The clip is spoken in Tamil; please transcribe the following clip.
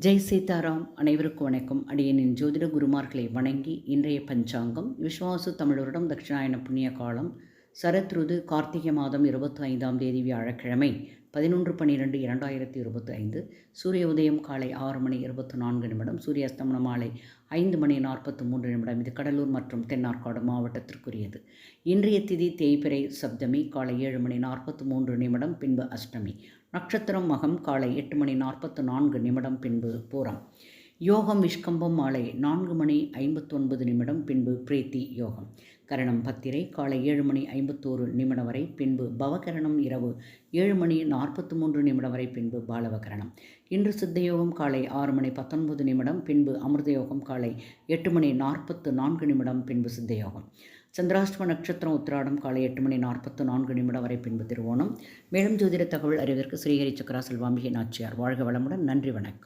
ஜெய் சீதாராம் அனைவருக்கும் வணக்கம். அடியனின் ஜோதிட குருமார்களை வணங்கி இன்றைய பஞ்சாங்கம் விஸ்வாசு தமிழரிடம் தட்சிணாயன புண்ணிய காலம் சரத்ருது கார்த்திகை மாதம் இருபத்தி ஐந்தாம் தேதி வியாழக்கிழமை பதினொன்று பன்னிரெண்டு இரண்டாயிரத்தி இருபத்தி ஐந்து சூரிய உதயம் காலை ஆறு மணி இருபத்தி நான்கு நிமிடம் சூரிய மாலை ஐந்து மணி நாற்பத்தி மூன்று நிமிடம். இது கடலூர் மற்றும் தென்னார்காடு மாவட்டத்திற்குரியது. இன்றைய திதி தேய்பிரை சப்தமி காலை ஏழு மணி நாற்பத்தி மூன்று நிமிடம் பின்பு அஷ்டமி. நட்சத்திரம் மகம் காலை எட்டு மணி நாற்பத்து நான்கு நிமிடம் பின்பு பூரம். யோகம் விஷ்கம்பம் மாலை நான்கு மணி ஐம்பத்தொன்பது நிமிடம் பின்பு பிரீத்தி யோகம். கரணம் பத்திரை காலை ஏழு மணி ஐம்பத்தோரு நிமிடம் வரை பின்பு பவகரணம் இரவு ஏழு மணி நாற்பத்தி மூன்று நிமிடம் வரை பின்பு பாலவகரணம். இன்று சித்தயோகம் காலை ஆறு மணி பத்தொன்பது நிமிடம் பின்பு அமிர்தயோகம் காலை எட்டு மணி நாற்பத்து நான்கு நிமிடம் பின்பு சித்தயோகம் சந்திராஷ்டம நட்சத்திரம் உத்திராடம் காலை எட்டு மணி நாற்பத்து நான்கு நிமிடம் வரை பின்பு திருவோணம். மேலும் ஜோதிட தகவல் அறிவதற்கு ஸ்ரீஹரி சக்கரா செல்வாம்பிகை நாச்சியார். வாழ்க வளமுடன். நன்றி வணக்கம்.